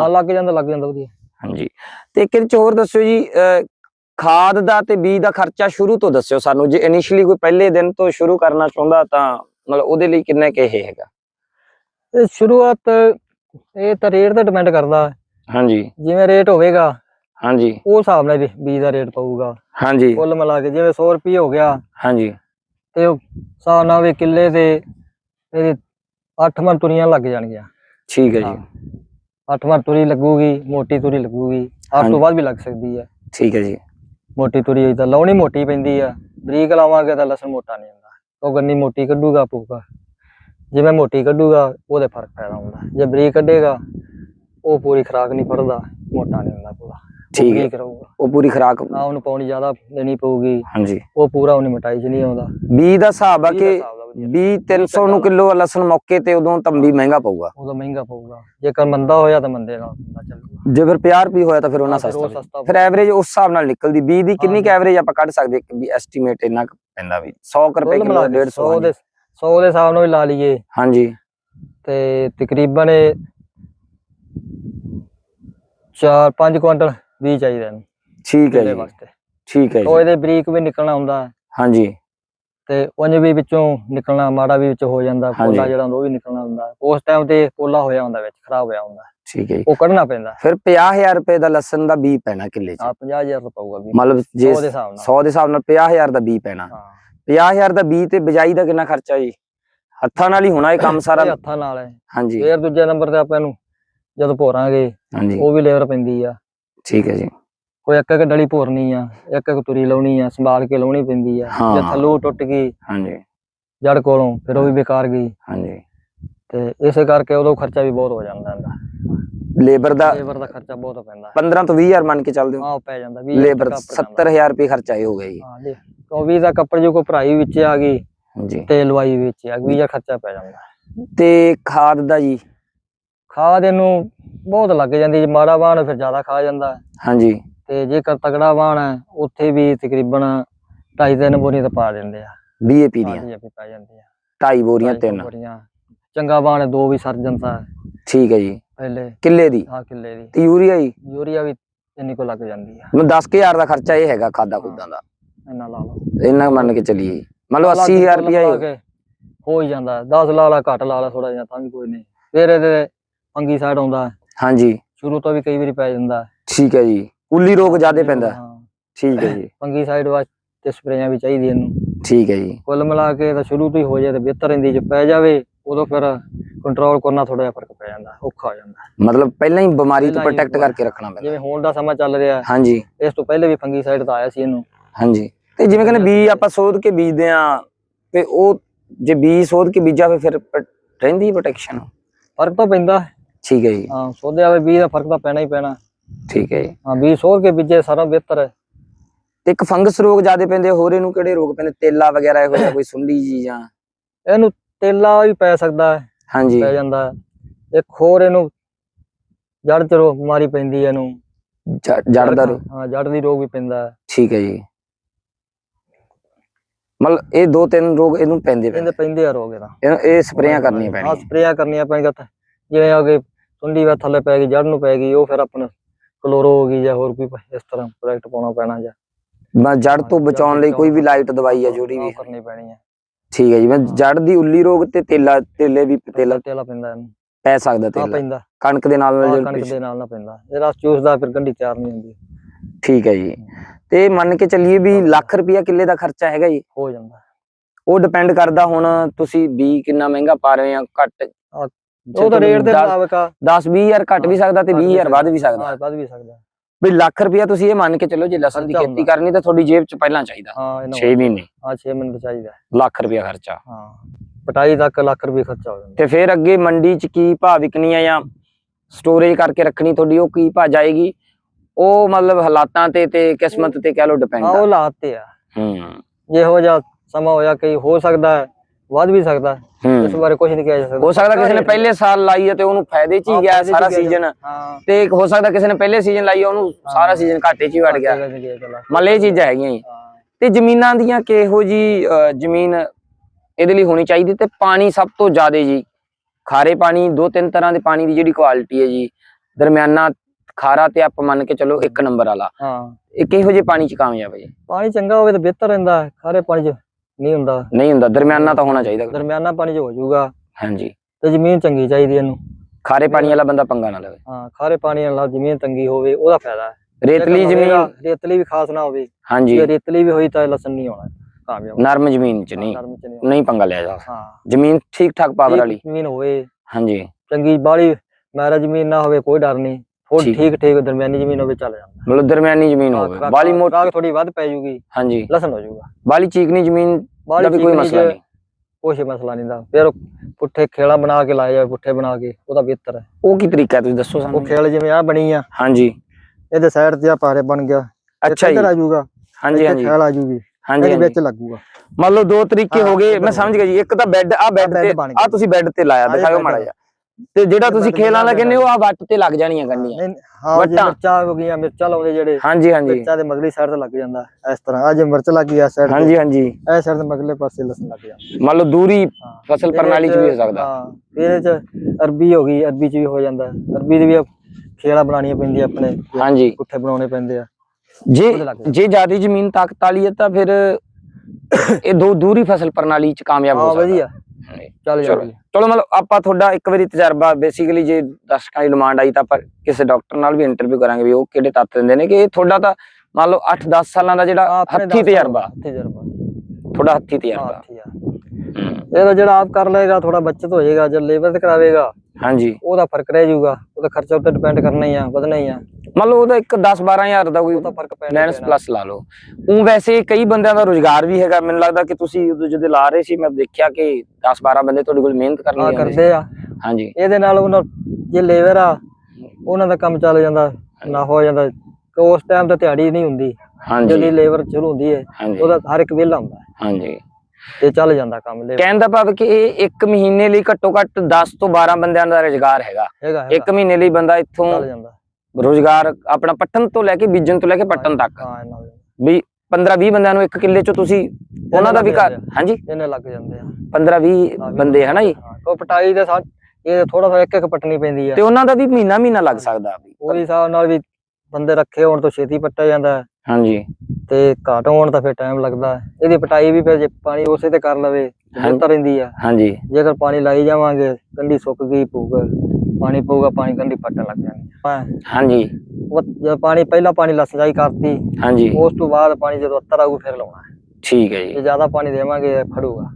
ਹਾਂ ਲੱਗ ਜਾਂਦਾ ਲੱਗ ਜਾਂਦਾ ਵਧੀਆ। ਹਾਂਜੀ। ਤੇ ਇੱਕ ਚ ਹੋਰ ਦੱਸਿਓ ਜੀ ਖਾਦ ਦਾ ਤੇ ਬੀਜ ਦਾ ਖਰਚਾ ਸ਼ੁਰੂ ਤੋਂ ਦੱਸਿਓ ਸਾਨੂੰ। ਜੇ ਇਨੀਸ਼ੀਅਲੀ ਕੋਈ ਪਹਿਲੇ ਦਿਨ ਤੋਂ ਸ਼ੁਰੂ ਕਰਨਾ ਚਾਹੁੰਦਾ ਤਾਂ ਮਤਲਬ ਉਹਦੇ ਲਈ ਕਿੰਨਾ ਕੁ ਇਹ ਹੈਗਾ? ਇਹ ਸ਼ੁਰੂਆਤ ਇਹ ਤਾਂ ਰੇਟ ਤੇ ਡਿਪੈਂਡ ਕਰਦਾ। ਹੈ। ਹਾਂਜੀ। ਜਿਵੇਂ ਰੇਟ ਹੋਵੇਗਾ ਹਾਂਜੀ। ਉਹ ਹਿਸਾਬ ਨਾਲ ਬੀਜ ਦਾ ਰੇਟ ਪਊਗਾ। ਹਾਂਜੀ। ਕੁੱਲ ਮਿਲਾ ਕੇ ਜਿਵੇਂ 100 ਰੁਪਏ ਹੋ ਗਿਆ। ਹਾਂਜੀ। ਤੇ ਉਹ ਹਿਸਾਬ ਨਾਲ ਵੀ ਕਿੱਲੇ ਤੇ ਇਹਦੇ 8 ਮਣ ਤੁਰੀਆਂ ਲੱਗ ਜਾਣਗੀਆਂ। ਠੀਕ ਹੈ ਜੀ। ਹਾਂ। 8 ਮਣ ਤੁਰੀ ਲੱਗੂਗੀ ਮੋਟੀ ਤੁਰੀ ਲੱਗੂਗੀ ਹਾਂਜੀ। ਤੋਂ ਬਾਅਦ ਵੀ ਲੱਗ ਸਕਦੀ ਹੈ। ਠੀਕ ਹੈ ਜੀ। ਮੋਟੀ ਤੁਰੀ ਹੋਈ ਤਾਂ ਲਾਉਣੀ ਮੋਟੀ ਪੈਂਦੀ ਆ। ਬਰੀਕ ਲਾਵਾਂਗੇ ਤਾਂ ਲਸਣ ਮੋਟਾ ਨਹੀਂ ਹੁੰਦਾ। ਉਹ ਗੰਨੀ ਮੋਟੀ ਕੱਢੂਗਾ ਪਊਗਾ ਜਿਵੇਂ ਮੋਟੀ ਕੱਢੂਗਾ ਉਹਦੇ ਫ਼ਰਕ ਪੈਦਾ ਹੁੰਦਾ। ਜੇ ਬਰੀਕ ਕੱਢੇਗਾ ਉਹ ਪੂਰੀ ਖਰਾਕ ਨਹੀਂ ਫੜਦਾ ਮੋਟਾ ਨਹੀਂ ਹੁੰਦਾ ਪੂਰਾ। ਠੀਕ ਹੈ। ਉਹ ਪੂਰੀ ਖਰਾਕ ਆ ਉਹਨੂੰ ਪਾਉਣੀ ਜ਼ਿਆਦਾ ਦੇਣੀ ਪਊਗੀ। ਹਾਂਜੀ। ਉਹ ਪੂਰਾ ਉਹਨੀ ਮਟਾਈ ਚ ਨਹੀਂ ਆਉਂਦਾ। ਬੀਜ ਦਾ ਹਿਸਾਬ ਆ ਕਿ ਬੀਜ 300 ਨੂੰ ਕਿਲੋ ਲਸਣ ਮੌਕੇ ਤੇ ਉਦੋਂ ਤਾਂ ਵੀ ਮਹਿੰਗਾ ਪਊਗਾ। ਉਦੋਂ ਮਹਿੰਗਾ ਪਊਗਾ। ਜੇਕਰ ਮੰਦਾ ਹੋਇਆ ਤਾਂ ਮੰਦੇ ਨਾਲ ਚੱਲੂਗਾ। ਜੇ ਫਿਰ 50 ਰੁਪਏ ਹੋਇਆ ਤਾਂ ਫਿਰ ਉਹਨਾਂ ਉਹ ਸਸਤਾ ਫਿਰ ਐਵਰੇਜ ਉਸ ਹਿਸਾਬ ਨਾਲ ਨਿਕਲਦੀ। ਬੀਜ ਦੀ ਕਿੰਨੀ ਕੁ। ਐਵਰੇਜ ਆਪਾਂ ਕੱਢ ਸਕਦੇ ਕਿ ਵੀ ਐਸਟੀਮੇਟ ਇੰਨਾ ਕੁ ਪੈਂਦਾ ਵੀ। 100 ਕੁ ਰੁਪਏ ਕੁੱਲ ਕਿਲੋ ਮਿਲਾ ਕੇ 150 100 ਦੇ 100 ਦੇ ਹਿਸਾਬ ਨਾਲ ਵੀ ਲਾ ਲਈਏ। ਹਾਂਜੀ। ਤੇ ਤਕਰੀਬਨ ਇਹ 4-5 ਕੁਇੰਟਲ ਵੀ ਚਾਹੀਦਾ ਇਹਨੂੰ। ਠੀਕ ਹੈ ਜੀ। ਠੀਕ ਹੈ ਉਹ ਜੀ। ਇਹਦੇ ਬਰੀਕ ਵੀ ਨਿਕਲਣਾ ਹੁੰਦਾ। ਹਾਂਜੀ। ਤੇ ਉਂਝ ਵੀ ਵਿੱਚੋਂ ਨਿਕਲਣਾ ਮਾੜਾ ਵੀ ਵਿੱਚ ਹੋ ਜਾਂਦਾ। ਪੋਲਾ ਜਿਹੜਾ ਉਹ ਵੀ ਨਿਕਲਣਾ ਹੁੰਦਾ। ਹੈ। ਉਸ ਟਾਈਮ ਤੇ ਪੋਲਾ ਹੋਇਆ ਹੁੰਦਾ ਵਿੱਚ ਖਰਾਬ ਹੋਇਆ ਹੁੰਦਾ। ਹੈ। ਠੀਕ ਹੈ ਉਹ ਕੱਢਣਾ ਪੈਂਦਾ। ਫਿਰ 50000 ਰੁਪਏ ਦਾ ਲਸਣ ਦਾ ਬੀਜ ਪੈਣਾ ਕਿੱਲੇ 'ਚ? ਆ 50000 ਰੁਪਏ ਪਊਗਾ ਮਤਲਬ ਜੇ 100 ਦੇ ਹਿਸਾਬ ਨਾਲ। 100 ਦੇ ਹਿਸਾਬ ਨਾਲ 50000 ਦਾ ਬੀਜ ਪੈਣਾ। ਹਾਂ। 50000 ਦਾ ਬੀਜ ਤੇ ਬਿਜਾਈ ਦਾ ਕਿੰਨਾ ਖਰਚਾ ਜੀ? ਹੱਥਾਂ ਨਾਲ ਹੀ ਹੋਣਾ ਇਹ ਕੰਮ ਸਾਰਾ? ਹੱਥਾਂ ਨਾਲ ਹੈ। ਹਾਂਜੀ। ਫੇਰ ਦੂਜੇ ਨੰਬਰ ਤੇ ਆਪਾਂ ਇਹਨੂੰ ਜਦੋਂ ਭੋਰਾਂਗੇ ਉਹ ਵੀ ਲੇਬਰ ਪੈਂਦੀ ਆ। ਠੀਕ ਹੈ ਜੀ। ਕੋਈ ਇੱਕ ਇੱਕ ਡਲੀ ਭੋਰਨੀ ਆ ਇੱਕ ਇੱਕ ਤੁਰੀ ਲਾਉਣੀ ਆ ਸੰਭਾਲ ਕੇ ਲਾਉਣੀ ਪੈਂਦੀ ਆ। ਹਾਂ। ਜੇ ਥੱਲੋਂ ਟੁੱਟ ਗਈ ਹਾਂਜੀ। ਜੜ ਕੋਲੋਂ ਫਿਰ ਉਹ ਵੀ ਬੇਕਾਰ ਗਈ। ਹਾਂਜੀ। ਤੇ ਇਸੇ ਕਰਕੇ ਉਦੋਂ ਖਰਚਾ ਵੀ ਬਹੁਤ ਹੋ ਜਾਂਦਾ ਇਹਦਾ। ਲੇਬਰ ਦਾ ਲੇਬਰ ਦਾ ਖਰਚਾ ਬਹੁਤ ਪੈਂਦਾ। 15 ਤੋਂ 20000 ਮੰਨ ਕੇ ਚੱਲਦੇ ਹੋ? ਹਾਂ ਉਹ ਪੈ ਜਾਂਦਾ। 20 ਲੇਬਰ 70000 ਰੁਪਏ ਖਰਚਾ ਇਹ ਹੋ ਗਿਆ ਜੀ। ਹਾਂ ਜੀ ਉਹ ਵੀ ਦਾ ਕੱਪੜ ਜੋ ਕੋ ਭਰਾਈ ਵਿੱਚ ਆ ਗਈ ਹਾਂਜੀ। ਤੇ ਲਵਾਈ ਵਿੱਚ ਆ ਗਈ ਜਾਂ ਖਰਚਾ ਪੈ ਜਾਂਦਾ। ਤੇ ਖਾਦ ਦਾ ਜੀ? ਖਾਦ ਇਹਨੂੰ ਬਹੁਤ ਲੱਗ ਜਾਂਦੀ ਜੇ ਮਾੜਾ ਵਾਹਣ ਫਿਰ ਜ਼ਿਆਦਾ ਖਾ ਜਾਂਦਾ। ਹਾਂਜੀ। ਤੇ ਜੇਕਰ ਤਗੜਾ ਵਾਹਣ ਹੈ ਉੱਥੇ ਵੀ ਤਕਰੀਬਨ ਢਾਈ ਤਿੰਨ ਬੋਰੀਆਂ ਤਾਂ ਪਾ ਦਿੰਦੇ ਆ। ਡੀਏਪੀ ਦੀਆਂ। ਆਪੇ ਪੈ ਜਾਂਦੀ ਆ। ਢਾਈ ਬੋਰੀਆਂ ਢਾਈ ਤਿੰਨ। ਚੰਗਾ ਵਾਹਣ ਹੈ, ਦੋ ਵੀ ਸਰ ਜਾਂਦਾ ਹੈ। ਠੀਕ ਹੈ ਜੀ। ਪਹਿਲੇ। ਕਿੱਲੇ ਦੀ? ਆ ਕਿੱਲੇ ਦੀ। ਤੇ ਯੂਰੀਆ ਜੀ? ਯੂਰੀਆ ਵੀ ਇੰਨੀ ਕੋ ਲੱਗ ਜਾਂਦੀ ਆ। ਮੈਂ 10000 ਦਾ ਖਰਚਾ ਇਹ ਹੈਗਾ ਖਾਦਾ ਖੁਦਾਂ ਦਾ। ਇੰਨਾ ਲਾ ਲਓ। ਇੰਨਾ ਮੰਨ ਕੇ ਚੱਲੀਏ। ਮੰਨ ਲਓ ਲਾ ਲਾ 80000 ਕੁੱਲ ਰੁਪਇਆ ਮਿਲਾ ਹੀ ਹੋ ਹੀ ਜਾਂਦਾ। 10 ਲਾ ਲਾ ਘੱਟ ਲਾ ਲਾ ਥੋੜਾ ਜਿਹਾ ਤਾਂ ਵੀ ਕੋਈ ਨਹੀਂ। ਫਿਰ ਇਹਦੇ ਫੰਗੀ ਸਾਈਡ ਆਉਂਦਾ। ਹੈ। ਹਾਂਜੀ। ਸ਼ੁਰੂ ਤੋਂ ਵੀ ਕਈ ਵਾਰੀ ਪੈ ਜਾਂਦਾ। ਹੈ। ਠੀਕ ਹੈ ਜੀ। ਉੱਲੀ ਰੋਗ ਜ਼ਿਆਦਾ ਪੈਂਦਾ। ਹਾਂ ਠੀਕ ਹੈ ਜੀ। ਫੰਗੀ ਸਾਈਡ ਵਾਸਤੇ ਸਪਰੇਆਂ ਵੀ ਚਾਹੀਦੀ ਇਹਨੂੰ। ਠੀਕ ਹੈ ਜੀ। ਕੁੱਲ ਮਿਲਾ ਕੇ ਤਾਂ ਸ਼ੁਰੂ ਤੋਂ ਹੀ ਹੋ ਜਾਏ ਤਾਂ ਬਿਹਤਰ ਰਹਿੰਦੀ ਜੇ ਪੈ ਜਾਵੇ ਉਦੋਂ ਫਿਰ ਕੰਟਰੋਲ ਕਰਨਾ ਥੋੜਾ ਜਿਹਾ ਫ਼ਰਕ ਪੈ ਜਾਂਦਾ ਔਖਾ ਹੋ ਜਾਂਦਾ। ਮਤਲਬ ਪਹਿਲਾਂ ਹੀ ਬਿਮਾਰੀ ਤੋਂ ਪ੍ਰੋਟੈਕਟ ਕਰਕੇ ਰੱਖਣਾ ਪੈਂਦਾ। ਜਿਵੇਂ ਹੁਣ ਦਾ ਸਮਾਂ ਚੱਲ ਰਿਹਾ। ਹੈ, ਹਾਂਜੀ। ਇਸ ਤੋਂ ਪਹਿਲੇ ਵੀ ਫੰਗੀ ਸਾਈਡ ਤਾਂ ਆਇਆ ਸੀ ਇਹਨੂੰ। ਹਾਂਜੀ। ਤੇ ਜਿਵੇਂ ਕਹਿੰਦੇ ਬੀਜ ਆਪਾਂ ਸੋਧ ਕੇ ਬੀਜਦੇ ਆ ਤੇ ਉਹ ਜੇ ਬੀਜ ਸੋਧ ਕੇ ਬੀਜਾ ਫਿਰ ਰਹਿੰਦੀ ਪ੍ਰੋਟੈਕਸ਼ਨ ਫ਼ਰਕ ਤਾਂ ਪੈਂਦਾ। ਠੀਕ ਹੈ ਜੀ। ਹਾਂ ਸੋਧਿਆ ਹੋਵੇ ਬੀਜ ਦਾ ਫ਼ਰਕ ਤਾਂ ਪੈਣਾ ਹੀ ਪੈਣਾ। ਠੀਕ ਹੈ ਜੀ। ਹਾਂ ਬੀਜ ਸੋਧ ਕੇ ਬੀਜੇ ਸਾਰਾ ਬਿਹਤਰ ਹੈ। ਤੇ ਇੱਕ ਫੰਗਸ ਰੋਗ ਜ਼ਿਆਦਾ ਪੈਂਦੇ ਹੋਰ ਇਹਨੂੰ ਕਿਹੜੇ ਰੋਗ ਪੈਂਦੇ? ਤੇਲਾ ਵਗੈਰਾ ਇਹੋ ਜਿਹਾ ਕੋਈ ਸੁੰਡੀ ਜੀ ਜਾਂ? ਇਹਨੂੰ ਤੇਲਾ ਵੀ ਪੈ ਸਕਦਾ ਹੈ ਹਾਂਜੀ। ਪੈ ਜਾਂਦਾ ਹੈ। ਇੱਕ ਹੋਰ ਇਹਨੂੰ ਜੜ ਚ ਰੋਗ ਬਿਮਾਰੀ ਪੈਂਦੀ ਹੈ ਇਹਨੂੰ। ਜੜ ਦਾ ਰੋਗ ਹਾਂ ਜੜ ਦੀ ਰੋਗ ਵੀ ਪੈਂਦਾ ਹੈ। ਠੀਕ ਹੈ ਜੀ। ਮਤਲਬ ਇਹ ਦੋ ਤਿੰਨ ਰੋਗ ਇਹਨੂੰ ਪੈਂਦੇ ਪੈਂਦੇ ਪੈਂਦੇ ਆ ਰੋਗ ਇਹਦਾ। ਇਹਨੂੰ ਇਹ ਸਪਰੇਆਂ ਕਰਨੀਆਂ ਹਾਂ ਪੈਣੀਆਂ ਸਪਰੇਆਂ ਕਰਨੀਆਂ ਪੈਣਗੀਆਂ ਤਾਂ ਜਿਵੇਂ ਅਗੇ ਸੁੰਡੀ ਵਾ ਥੱਲੇ ਪੈ ਗਈ ਜੜ ਨੂੰ ਪੈ ਗਈ ਉਹ ਫਿਰ ਆਪਣਾ ਕਲੋਰੋ ਹੋ ਗਈ ਜਾਂ ਹੋਰ ਕੋਈ ਇਸ ਤਰ੍ਹਾਂ ਪ੍ਰੋਡਕਟ ਪਾਉਣਾ ਪੈਣਾ ਜਾਂ। ਮੈਂ ਜੜ ਤੋਂ ਬਚਾਉਣ ਲਈ ਕੋਈ ਵੀ ਲਾਈਟ ਦਵਾਈ ਜਿਹੜੀ ਉਹ ਵੀ। ਕਰਨੀ ਪੈਣੀ ਹੈ ਠੀਕ ਹੈ ਜੀ ਮੈਂ ਜੜ ਦੀ ਉੱਲੀ ਰੋਗ ਤੇ ਤੇਲਾ ਤੇਲੇ ਵੀ ਤੇਲਾ ਤੇਲਾ ਪੈਂਦਾ ਇਹਨੂੰ। ਪੈ ਸਕਦਾ ਤੇਲਾ। ਪੈਂਦਾ। ਕਣਕ ਦੇ ਨਾਲ ਨਾਲ ਜਿਹੜੀ ਕਣਕ ਦੇ ਨਾਲ ਨਾ ਪੈਂਦਾ। ਇਹ ਰਸ ਚੂਸਦਾ ਫਿਰ ਗੰਢੀ ਤਿਆਰ ਨਹੀਂ ਹੁੰਦੀ। ਠੀਕ ਹੈ ਜੀ। ਤੇ ਮੰਨ ਕੇ ਚੱਲੀਏ ਵੀ ਲੱਖ ਰੁਪਇਆ ਕਿੱਲੇ ਦਾ ਖਰਚਾ ਹੈਗਾ ਜੀ। ਹੋ ਜਾਂਦਾ। ਉਹ ਡਿਪੈਂਡ ਕਰਦਾ ਹੁਣ ਤੁਸੀਂ ਬੀ ਕਿੰਨਾ ਮਹਿੰਗਾ ਪਾ ਰਹੇ ਆ ਘੱਟ ਉਹ ਤਾਂ ਰੇਟ ਦੇ ਮੁਤਾਬਕ ਆ। 10 20000 ਘੱਟ ਵੀ ਸਕਦਾ ਤੇ ਘੱਟ ਵੀ 20000 ਵੱਧ ਵੀ ਸਕਦਾ। ਹਾਂ ਵੱਧ ਵੀ ਸਕਦਾ। ਵੀ ਲੱਖ ਰੁਪਇਆ ਤੁਸੀਂ ਇਹ ਮੰਨ ਕੇ ਚੱਲੋ ਜੇ ਲਸਣ ਦੀ ਖੇਤੀ। ਕਰਨੀ ਤਾਂ ਤੁਹਾਡੀ ਜੇਬ 'ਚ ਪਹਿਲਾਂ ਚਾਹੀਦਾ। ਹਾਂ ਇਹਨਾਂ 6 ਮਹੀਨੇ। ਹਾਂ 6 ਮਿੰਟ ਚਾਹੀਦਾ। ਲੱਖ ਰੁਪਇਆ ਖਰਚਾ। ਹਾਂ ਪਟਾਈ ਤੱਕ ਲੱਖ ਰੁਪਏ ਖਰਚਾ ਹੋ ਜਾਂਦਾ। ਤੇ ਫਿਰ ਅੱਗੇ ਮੰਡੀ 'ਚ ਕੀ ਭਾਅ ਵਿਕਣੀ ਆ ਜਾਂ ਸਟੋਰੇਜ ਕਰਕੇ ਰੱਖਣੀ ਤੁਹਾਡੀ ਉਹ ਕੀ ਭਾਅ ਜਾਏਗੀ? ਉਹ ਮਤਲਬ ਹਾਲਾਤਾਂ ਤੇ ਤੇ ਕਿਸਮਤ ਤੇ ਕਹਿ ਲਓ ਡਿਪੈਂਡ ਹਾਂ ਆ। ਉਹ ਹਾਲਾਤ ਤੇ ਆ। ਹੂੰ। ਜਿਹੋ ਜਿਹਾ ਸਮਾਂ ਹੋਇਆ ਕਈ ਹੋ ਸਕਦਾ ਹੈ। ਵੱਧ ਵੀ ਸਕਦਾ। ਇਸ ਬਾਰੇ ਕੁਝ ਨਹੀਂ ਕਿਹਾ ਜਾ ਸਕਦਾ। ਹੋ ਸਕਦਾ ਕਿਸੇ ਨੇ ਪਹਿਲੇ ਸਾਲ ਲਾਈ ਹੈ ਤੇ ਉਹਨੂੰ ਫਾਇਦੇ 'ਚ ਹੀ ਗਿਆ ਸਾਰਾ ਸੀਜ਼ਨ ਤੇ ਇੱਕ ਹੋ ਸਕਦਾ ਕਿਸੇ ਨੇ ਪਹਿਲੇ ਸੀਜ਼ਨ ਲਾਈ ਉਹਨੂੰ ਸਾਰਾ ਸੀਜ਼ਨ ਘਾਟੇ 'ਚ ਹੀ ਵੜ ਗਿਆ। ਇਹ ਚੀਜ਼ਾਂ ਹੈਗੀਆਂ ਤੇ ਜ਼ਮੀਨਾਂ ਦੀਆਂ ਕਿਹੋ ਜੀ ਜ਼ਮੀਨ ਇਹਦੇ ਲਈ ਹੋਣੀ ਚਾਹੀਦੀ ਤੇ ਪਾਣੀ ਸਭ ਤੋਂ ਜ਼ਿਆਦਾ ਜੀ। ਖਾਰੇ ਪਾਣੀ ਦੋ ਤਿੰਨ ਤਰ੍ਹਾਂ ਦੇ ਪਾਣੀ ਦੀ ਜਿਹੜੀ ਕੁਆਲਿਟੀ ਹੈ ਜੀ। ਦਰਮਿਆਨਾ ਖਾਰਾ ਤੇ ਆਪਾਂ ਮੰਨ ਕੇ ਚਲੋ ਇੱਕ ਨੰਬਰ ਵਾਲਾ। ਹਾਂ। ਇਹ ਕਿਹੋ ਜਿਹੇ ਪਾਣੀ ਚ ਕਾਮਯਾਬ ਹੈ ਜੀ? ਪਾਣੀ ਚੰਗਾ ਹੋਵੇ ਤਾਂ ਬਿਹਤਰ ਰਹਿੰਦਾ। ਖਾਰੇ ਪਾਣੀ 'ਚ। ਨਹੀਂ ਹੁੰਦਾ। ਨਹੀਂ ਹੁੰਦਾ ਦਰਮਿਆਨਾ ਤਾਂ ਹੋਣਾ ਚਾਹੀਦਾ। ਦਰਮਿਆਨਾ ਪਾਣੀ 'ਚ ਹੋ ਜਾਊਗਾ। ਹਾਂਜੀ। ਤੇ ਜ਼ਮੀਨ ਚੰਗੀ ਚਾਹੀਦੀ ਇਹਨੂੰ। ਖਾਰੇ ਪਾਣੀ ਵਾਲਾ ਬੰਦਾ ਪੰਗਾ ਨਾ ਲਵੇ। ਹਾਂ ਖਾਰੇ ਪਾਣੀ ਨਾਲ ਜ਼ਮੀਨ ਤੰਗੀ ਹੋਵੇ ਉਹਦਾ ਫਾਇਦਾ ਹੈ। ਰੇਤਲੀ ਜ਼ਮੀਨ ਰੇਤਲੀ ਵੀ ਖਾਸ ਨਾ ਹੋਵੇ। ਹਾਂਜੀ। ਜੇ ਰੇਤਲੀ ਵੀ ਹੋਈ ਤਾਂ ਲਸਣ ਨਹੀਂ ਕਾਮਯਾਬ। ਨਰਮ ਜ਼ਮੀਨ ਚ ਨਹੀਂ। ਨਹੀਂ ਪੰਗਾ ਲਿਆ ਜਾ। ਹਾਂ। ਜ਼ਮੀਨ ਠੀਕ ਠਾਕ ਪਾਵਰ ਵਾਲੀ। ਜ਼ਮੀਨ ਹੋਵੇ। ਹਾਂਜੀ। ਚੰਗੀ ਬਾਲੀ ਮੈਰਾ ਜ਼ਮੀਨ ਨਾ ਹੋਵੇ ਕੋਈ ਡਰ ਨਹੀਂ। ਥੋੜੀ ਠੀਕ। ਠੀਕ ਦਰਮਿਆਨੀ ਜ਼ਮੀਨ ਹੋਵੇ ਚੱਲ ਜਾਂਦਾ। ਮਤਲਬ ਦਰਮਿਆਨੀ ਜ਼ਮੀਨ ਹੋਵੇ। ਬਾਲੀ ਮੋਟੀ ਥੋੜੀ ਵੱਧ ਪੈ ਜੂਗੀ। ਹਾਂਜੀ। ਲਸਣ ਹੋ ਜਾਊਗਾ। ਬਾਲੀ ਚੀਕਣੀ ਜ਼ਮੀਨ ਦਾ ਬਾਲੀ ਵੀ ਕੋਈ ਮਸਲਾ ਨਹੀਂ। ਕੋਈ ਮਸਲਾ ਨਹੀਂ ਦਾ। ਫਿਰ ਉਹ ਪੁੱਠੇ ਖੇਲਾ ਬਣਾ ਕੇ ਲਾਇਆ ਜਾਵੇ ਪੁੱਠੇ ਬਣਾ ਕੇ ਉਹਦਾ ਬਿਹਤਰ ਹੈ। ਉਹ ਕੀ ਤਰੀਕਾ ਹੈ ਤੁਸੀਂ ਦੱਸੋ ਉਹ ਸਾਨੂੰ ਖੇਲ ਜਿਵੇਂ ਆ ਬਣੀ ਆ। ਹਾਂਜੀ। ਇਹਦੇ ਸਾਈਡ ਤੇ ਆ ਪਾਰੇ ਬਣ ਗਿਆ। ਅੱਛਾ ਜੀ। ਇੱਧਰ ਆ ਜਾਊਗਾ। ਹਾਂਜੀ ਹਾਂਜੀ। ਖੇਲ ਆ ਜੂਗੀ ਹਾਂਜੀ ਇਹਦੇ ਹਾਂਜੀ। ਵਿੱਚ ਲੱਗੂਗਾ। ਮੰਨ ਲਓ ਦੋ ਤਰੀਕੇ ਹਾਂ, ਹੋ ਗਏ ਮੈਂ ਸਮਝ ਗਿਆ। ਜੀ। ਇੱਕ ਤਾਂ ਬੈੱਡ ਆ ਬੈੱਡ ਤੇ ਬਣ ਆ ਗਿਆ। ਤੁਸੀਂ ਬੈੱਡ ਤੇ ਲਾਇਆ ਇਹ ਦਿਖਾਓ ਮਾੜਾ। ਜਿਹਾ। ਤੇ ਜਿਹੜਾ ਤੁਸੀਂ ਖੇਲਾਂ ਵਾਲਾ ਕਹਿੰਦੇ ਹੋ ਆ ਵੱਟ ਤੇ ਲੱਗ ਜਾਣੀਆਂ ਗੰਢੀਆਂ ਹਾਂ ਜੇ। ਮਿਰਚਾਂ ਹੋ ਗਈਆਂ ਮਿਰਚਾਂ ਲਾਉਂਦੇ ਜਿਹੜੇ ਹਾਂਜੀ ਹਾਂਜੀ। ਮਿਰਚਾਂ ਦੇ ਮਗਲੀ ਸਾਈਡ ਤੇ ਲੱਗ ਜਾਂਦਾ ਇਸ ਤਰ੍ਹਾਂ। ਆ ਜੇ ਮਿਰਚ ਲੱਗ ਆ ਸਾਈਡ ਹਾਂਜੀ ਹਾਂਜੀ। ਇਹ ਸਾਈਡ ਤੇ ਮਗਲੇ ਪਾਸੇ ਲਸਣ ਲੱਗ ਜਾਂਦਾ ਮੰਨ ਲਓ ਦੂਰੀ ਹਾਂ। ਫਸਲ ਪ੍ਰਣਾਲੀ ਚ ਵੀ ਹੋ ਸਕਦਾ। ਹਾਂ ਇਹਦੇ ਚ ਅਰਬੀ ਹੋ ਗਈ ਅਰਬੀ ਚ ਵੀ ਹੋ ਜਾਂਦਾ। ਅਰਬੀ ਦੀ ਵੀ ਖੇਲਾ ਬਣਾਉਣੀਆਂ ਪੈਂਦੀਆਂ ਆਪਣੇ। ਹਾਂਜੀ। ਪੁੱਠੇ ਬਣਾਉਣੇ ਪੈਂਦੇ ਆ। ਜੇ। ਜੇ ਜ਼ਿਆਦਾ ਜ਼ਮੀਨ ਤਾਕਤ ਵਾਲੀ ਹੈ ਤਾਂ ਫਿਰ ਇਹ ਦੋ ਦੂਰੀ ਫਸਲ ਪ੍ਰਣਾਲੀ ਚ ਕਾਮਯਾਬ ਹੋ ਹਾਂ ਸਕਦਾ। ਵਧੀਆ। ਹਾਂਜੀ। ਚੱਲ ਚਲੋ। ਚਲੋ ਮਤਲਬ ਆਪਾਂ ਤੁਹਾਡਾ ਇੱਕ ਵਾਰੀ ਤਜਰਬਾ ਬੇਸਿਕਲੀ ਜੇ ਦਰਸ਼ਕਾਂ ਦੀ ਡਿਮਾਂਡ ਆਈ ਤਾਂ ਆਪਾਂ ਕਿਸੇ ਡਾਕਟਰ ਨਾਲ ਵੀ ਇੰਟਰਵਿਊ ਕਰਾਂਗੇ ਵੀ ਉਹ ਕਿਹੜੇ ਤੱਤ ਦਿੰਦੇ ਨੇ ਕਿ ਇਹ ਤੁਹਾਡਾ ਤਾਂ ਮੰਨ ਲਓ 8-10 ਸਾਲਾਂ ਦਾ ਜਿਹੜਾ ਹੱਥੀ ਤਜਰਬਾ। ਤਜਰਬਾ। ਤੁਹਾਡਾ ਹੱਥੀ ਤਜਰਬਾ। ਇਹਦਾ ਜਿਹੜਾ ਆਪ ਕਰ ਲਏਗਾ ਥੋੜਾ ਬੱਚਤ ਹੋ ਜਾਏਗਾ ਜੇ ਲੇਬਰ ਤੇ ਕਰਾਵੇਗਾ ਹਾਂਜੀ। ਉਹਦਾ ਫ਼ਰਕ ਰਹਿ ਜਾਊਗਾ। ਉਹਦਾ ਖਰਚਾ ਉੱਤੇ ਡਿਪੈਂਡ ਕਰਨਾ ਹੀ ਆ ਵਧਣਾ ਹੀ ਆ। ਮੰਨ ਲਓ ਉਹਦਾ ਇੱਕ 10-12 ਹਜ਼ਾਰ ਦਾ ਕੋਈ ਉਹਦਾ ਫ਼ਰਕ ਪੈਣਾ ਲੈਂਸ ਪਲੱਸ ਲਾ ਲਓ। ਉਹ ਵੈਸੇ ਕਈ ਬੰਦਿਆਂ ਦਾ ਰੋਜ਼ਗਾਰ ਵੀ ਹੈਗਾ। ਮੈਨੂੰ ਲੱਗਦਾ ਕਿ ਤੁਸੀਂ ਉਦੋਂ ਜਦੋਂ ਲਾ ਰਹੇ ਸੀ ਮੈਂ ਦੇਖਿਆ ਕਿ 10-12 ਬੰਦੇ ਤੁਹਾਡੇ ਕੋਲ ਮਿਹਨਤ ਕਰਨ ਲਈ ਕਰਦੇ ਆ। ਹਾਂਜੀ। ਇਹਦੇ ਨਾਲ ਉਹਨਾਂ ਜੇ ਲੇਬਰ ਆ ਉਹਨਾਂ ਦਾ ਕੰਮ ਚੱਲ ਜਾਂਦਾ ਨਾ ਹੋ ਜਾਂਦਾ। ਉਸ ਟਾਈਮ ਤੇ ਦਿਹਾੜੀ ਨਹੀਂ ਹੁੰਦੀ। ਹਾਂਜੀ। ਜਦੋਂ ਲੇਬਰ ਸ਼ੁਰੂ ਹੁੰਦੀ ਹੈ ਉਹਦਾ ਹਰ ਇੱਕ ਵਿਹਲਾ ਹੁੰਦਾ। ਹਾਂਜੀ। ਤੇ ਚੱਲ ਜਾਂਦਾ ਕੰਮ ਲੇਬਰ ਕਹਿਣ ਦਾ ਭਾਵ ਕਿ ਇਹ ਇੱਕ ਮਹੀਨੇ ਲਈ ਘੱਟੋ ਘੱਟ 10 ਤੋਂ 12 ਬੰਦਿਆਂ ਦਾ ਰੋਜ਼ਗਾਰ ਹੈਗਾ। ਹੈਗਾ ਮਹੀਨੇ ਲਈ ਬੰਦਾ ਇੱਥੋਂ ਚੱਲ ਜਾਂਦਾ। ਰੋਜ਼ਗਾਰ ਆਪਣਾ ਪੱਟਣ ਤੋਂ ਲੈ ਕੇ ਬੀਜਣ ਤੋਂ ਲੈ ਕੇ ਪੱਟਣ ਤੱਕ। ਹਾਂ ਇਹਨਾਂ ਦੇ ਵੀ 15 20 ਬੰਦਿਆਂ ਨੂੰ ਇੱਕ ਕਿੱਲੇ ਚੋਂ ਤੁਸੀਂ ਉਹਨਾਂ ਦਾ ਵੀ ਘਰ ਹਾਂਜੀ? ਇਹਨੇ ਲੱਗ ਜਾਂਦੇ ਆ। 15 20 ਬੰਦੇ ਹਨਾ ਜੀ? ਹਾਂ ਕੋ ਪਟਾਈ ਦੇ ਸਾਥ ਇਹ ਥੋੜਾ ਥੋੜਾ ਇੱਕ ਇੱਕ ਪਟਣੀ ਪੈਂਦੀ ਆ। ਤੇ ਉਹਨਾਂ ਦਾ ਵੀ ਮਹੀਨਾ ਮਹੀਨਾ ਲੱਗ ਸਕਦਾ ਵੀ। ਉਹਦੇ ਹਿਸਾਬ ਨਾਲ ਵੀ ਬੰਦੇ ਰੱਖੇ ਹੋਣ ਤੋਂ ਛੇਤੀ ਪੱਟਿਆ ਜਾਂਦਾ। ਹਾਂਜੀ। ਤੇ ਘਾਟ ਹੋਣ ਤਾਂ ਫਿਰ ਟਾਈਮ ਲੱਗਦਾ। ਹੈ ਇਹਦੀ ਪਟਾਈ ਵੀ ਫਿਰ ਜੇ ਪਾਣੀ ਉਸੇ ਤੇ ਕਰ ਲਵੇ ਤੇ ਬਿਹਤਰ ਰਹਿੰਦੀ ਆ। ਹਾਂਜੀ। ਜੇਕਰ ਪਾਣੀ ਲਾਈ ਜਾਵਾਂਗੇ ਕੰਢੀ ਸੁੱਕ ਗਈ ਪੂਗ ਪਾਣੀ ਪਊਗਾ ਪਾਣੀ ਕੰਢੀ ਪੱਟਣ ਲੱਗ ਜਾਣੀ। ਹਾਂ, ਹਾਂਜੀ। ਉਹ ਪਾਣੀ ਪਹਿਲਾਂ ਪਾਣੀ ਲਸਜਾਈ ਕਰਤੀ ਹਾਂਜੀ। ਉਸ ਤੋਂ ਬਾਅਦ ਪਾਣੀ ਜਦੋਂ ਅੱਤਰ ਆਊ ਫਿਰ ਲਾਉਣਾ। ਹੈ। ਠੀਕ ਹੈ ਜੀ। ਜੇ ਜ਼ਿਆਦਾ ਪਾਣੀ ਦੇਵਾਂਗੇ ਇਹ ਖੜੂਗਾ।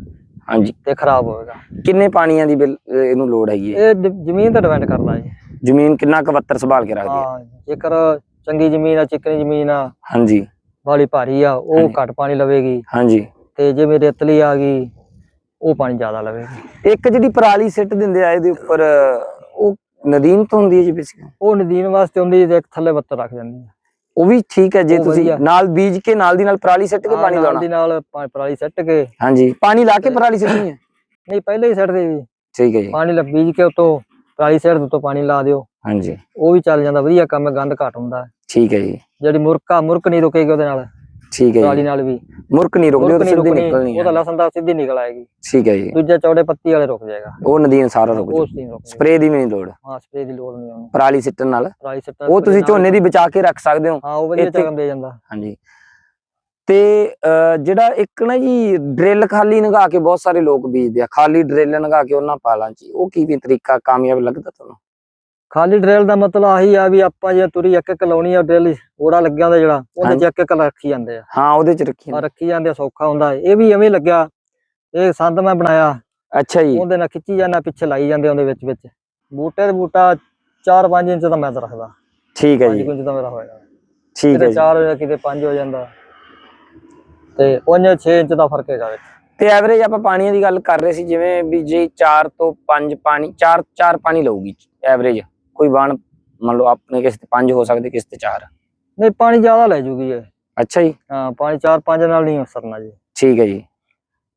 ਹਾਂਜੀ। ਤੇ ਖਰਾਬ ਹੋਵੇਗਾ। ਕਿੰਨੇ ਪਾਣੀਆਂ ਦੀ ਬਿਲ- ਅਹ ਇਹਨੂੰ ਲੋੜ ਹੈਗੀ ਹੈ? ਇਹ ਜ- ਜ਼ਮੀਨ ਤੇ ਡਿਪੈਂਡ ਕਰਦਾ ਜੀ। ਜ਼ਮੀਨ ਕਿੰਨਾ ਕੁ ਵੱਤਰ ਸੰਭਾਲ ਕੇ ਰੱਖਦੀ ਹੈ? ਹਾਂ। ਜੇਕਰ ਚੰਗੀ ਜ਼ਮੀਨ ਆ ਚਿਕਨੀ ਜ਼ਮੀਨ ਆ ਹਾਂਜੀ। ਵਾਲੀ ਭਾਰੀ ਆ ਉਹ। ਘੱਟ ਪਾਣੀ ਲਵੇਗੀ। ਹਾਂਜੀ। ਤੇ ਜਿਵੇਂ ਰੇਤਲੀ ਆ ਗਈ ਉਹ ਪਾਣੀ ਜ਼ਿਆਦਾ ਲਵੇਗੀ। ਇੱਕ ਜਿਹੜੀ ਪਰਾਲੀ ਸਿੱਟ ਦਿੰਦੇ ਆ ਇਹਦੇ ਉੱਪਰ ਉਹ ਨਦੀਨ ਤੋਂ ਹੁੰਦੀ ਹੈ ਜੀ ਬੇਸਿਕ? ਉਹ ਨਦੀਨ ਵਾਸਤੇ ਹੁੰਦੀ ਤੇ ਇੱਕ ਥੱਲੇ ਬੱਤਰ ਰੱਖ ਜਾਂਦੀ ਆ। ਉਹ ਵੀ ਠੀਕ ਹੈ ਜੇ ਤੁਸੀਂ। ਨਾਲ ਬੀਜ ਕੇ ਨਾਲ ਦੀ ਨਾਲ ਪਰਾਲੀ ਸਿੱਟ ਕੇ ਹਾਂ, ਪਾਣੀ ਨਾਲ ਲਾਉਣਾ। ਦੀ ਨਾਲ ਪਰਾਲੀ ਸੱਟ ਕੇ। ਹਾਂਜੀ। ਪਾਣੀ ਲਾ ਕੇ ਪਰਾਲੀ ਸਿੱਟਣੀ ਹੈ? ਨਹੀਂ ਪਹਿਲੇ ਹੀ ਸੱਟਦੇ ਵੀ ਠੀਕ ਹੈ ਜੀ। ਪਾਣੀ ਲ ਬੀਜ ਕੇ ਉਤੋਂ ਪਰਾਲੀ ਸੱਟ ਉੱਤੋਂ ਪਾਣੀ ਲਾ ਦਿਓ। ਹਾਂਜੀ। ਉਹ ਵੀ ਚੱਲ ਜਾਂਦਾ ਵਧੀਆ ਕੰਮ ਹੈ ਗੰਦ ਘੱਟ ਹੁੰਦਾ। ਠੀਕ ਹੈ ਜੀ। ਜਿਹੜੀ ਮੁਰਕਾ ਮੁਰਕ ਨਹੀਂ ਰੁਕੇਗੀ ਉਹਦੇ ਨਾਲ ਠੀਕ ਹੈ ਪਰਾਲੀ ਜੀ ਨਾਲ ਵੀ। ਮੁਰਕ ਨਹੀਂ ਰੁਕਦੀ ਉਹ ਤਾਂ ਸਿੱਧੀ ਨਿਕਲਣੀ ਉਹਦਾ ਹੈ ਲਸਣ ਦਾ ਸਿੱਧੀ ਨਿਕਲ ਆਏਗੀ। ਠੀਕ ਹੈ ਜੀ। ਦੂਜੇ ਚੌੜੇ ਪੱਤੀ ਵਾਲੇ ਰੁਕ ਜਾਏਗਾ। ਉਹ ਨਦੀਨ ਸਾਰਾ ਰੁਕ ਉਹ ਜੂ ਨਹੀਂ ਰੁਕ ਸਪਰੇਅ ਦੀ ਵੀ ਨਹੀਂ ਲੋੜ। ਹਾਂ ਸਪਰੇ ਦੀ ਲੋੜ ਨਹੀਂ ਉਹਨੂੰ। ਪਰਾਲੀ ਸਿੱਟਣ ਨਾਲ। ਪਰਾਲੀ ਸੱਟ ਉਹ ਤੁਸੀਂ ਝੋਨੇ ਦੀ ਬਚਾ ਕੇ ਰੱਖ ਸਕਦੇ ਹੋ। ਹਾਂ ਉਹ ਵਧੀਆ ਚੱਕਮ ਦੇ ਜਾਂਦਾ। ਹਾਂਜੀ। ਤੇ ਜਿਹੜਾ ਇੱਕ ਨਾ ਜੀ ਡਰਿੱਲ ਖਾਲੀ ਨਗਾ ਕੇ ਬਹੁਤ ਸਾਰੇ ਲੋਕ ਬੀਜਦੇ ਆ। ਖਾਲੀ ਡਰਿੱਲ ਨਗਾ ਕੇ ਉਹਨਾਂ ਪਾਲਾਂ ਚ। ਉਹ ਕੀ ਵੀ ਤਰੀਕਾ ਕਾਮਯਾਬ ਲੱਗਦਾ ਤੁਹਾਨੂੰ? ਖਾਲੀ ਡਰਿਲ ਦਾ ਮਤਲਬ ਆਹੀ ਆ ਵੀ ਆਪਾਂ ਜੇ ਤੁਰੀ ਇੱਕ ਇੱਕ ਲਾਉਣੀ ਆ ਡਰਿਲ ਓੜਾ ਲੱਗਿਆ ਹੁੰਦਾ ਜਿਹੜਾ ਉਹਦੇ ਚ ਇੱਕ ਇੱਕ ਰੱਖੀ ਜਾਂਦੇ ਆ। ਹਾਂ ਉਹਦੇ ਚ ਰੱਖੀ ਆ ਰੱਖੀ ਜਾਂਦੇ ਸੌਖਾ ਹੁੰਦਾ। ਇਹ ਵੀ ਐਵੇਂ ਲੱਗਿਆ ਇਹ ਸੰਦ ਮੈਂ ਬਣਾਇਆ। ਅੱਛਾ ਜੀ। ਉਹਦੇ ਨਾਲ ਖਿੱਚੀ ਜਾਂਦਾ ਪਿੱਛੇ ਲਾਈ ਜਾਂਦੇ ਉਹਦੇ ਵਿੱਚ ਵਿੱਚ। ਬੂਟੇ ਦੇ ਬੂਟਾ 4-5 ਇੰਚ ਦਾ ਮੈਂ ਰੱਖਦਾ। ਠੀਕ ਹੈ 5 ਜੀ। ਇੰਚ ਦਾ ਮੇਰਾ ਹੋਏਗਾ। ਠੀਕ ਹੈ ਜੀ। 4 ਹੋ ਜਾਂਦਾ ਕਿਤੇ 5 ਹੋ ਜਾਂਦਾ। ਤੇ ਉਹਨੇ 6 ਇੰਚ ਦਾ ਫ਼ਰਕ ਹੈਗਾ ਵਿੱਚ। ਤੇ ਐਵਰੇਜ ਆਪਾਂ ਪਾਣੀਆਂ ਦੀ ਗੱਲ ਕਰ ਰਹੇ ਸੀ ਜਿਵੇਂ ਵੀ ਜੇ 4 ਤੋਂ 5 ਪਾਣੀ 4 4 ਪਾਣੀ ਲਊਗੀ ਐਵਰੇਜ। ਕੋਈ ਬਾਣ ਮੰਨ ਲਓ ਆਪਣੇ ਕਿਸੇ ਤੇ 5 ਹੋ ਸਕਦੇ ਕਿਸੇ ਤੇ 4 ਨਹੀਂ ਪਾਣੀ ਜ਼ਿਆਦਾ ਲੈ ਜੂਗੀ ਇਹ ਅੱਛਾ ਜੀ। ਹਾਂ ਪਾਣੀ 4-5 ਨਾਲ ਨਹੀਂ ਸਰਨਾ ਜੀ। ਠੀਕ ਹੈ ਜੀ।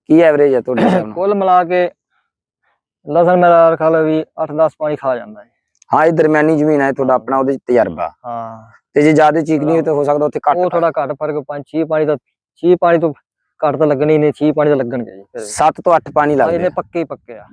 ਕੀ ਐਵਰੇਜ ਹੈ ਤੁਹਾਡੇ ਹਿਸਾਬ ਨਾਲ? ਕੁੱਲ ਮਿਲਾ ਕੇ ਲਸਣ ਮੇਰਾ ਖਾ ਲਓ ਵੀ 8-10 ਪਾਣੀ ਖਾ ਜਾਂਦਾ ਹੈ ਹਾਂ ਇਹ ਦਰਮਿਆਨੀ ਜ਼ਮੀਨ ਹੈ ਤੁਹਾਡਾ ਆਪਣਾ ਉਹਦੇ ਚ ਤਜਰਬਾ। ਹਾਂ। ਤੇ ਜੇ ਜ਼ਿਆਦਾ ਚੀਕਣੀ ਹੋਈ ਤਾਂ ਹੋ ਸਕਦਾ ਉੱਥੇ ਉਹ ਘੱਟ ਥੋੜਾ ਘੱਟ ਫ਼ਰਕ 5-6 ਪਾਣੀ ਦਾ 6 ਪਾਣੀ ਤੋਂ ਘੱਟ ਤਾਂ ਲੱਗਣੀ ਨਹੀਂ 6 ਪਾਣੀ ਤਾਂ ਲੱਗਣਗੇ ਜੀ। ਫਿਰ ਵੀ। 7 ਤੋਂ 8 ਪਾਣੀ ਲੱਗਦੇ ਇਹਨੇ। ਪੱਕੇ ਹੀ ਪੱਕੇ ਆ।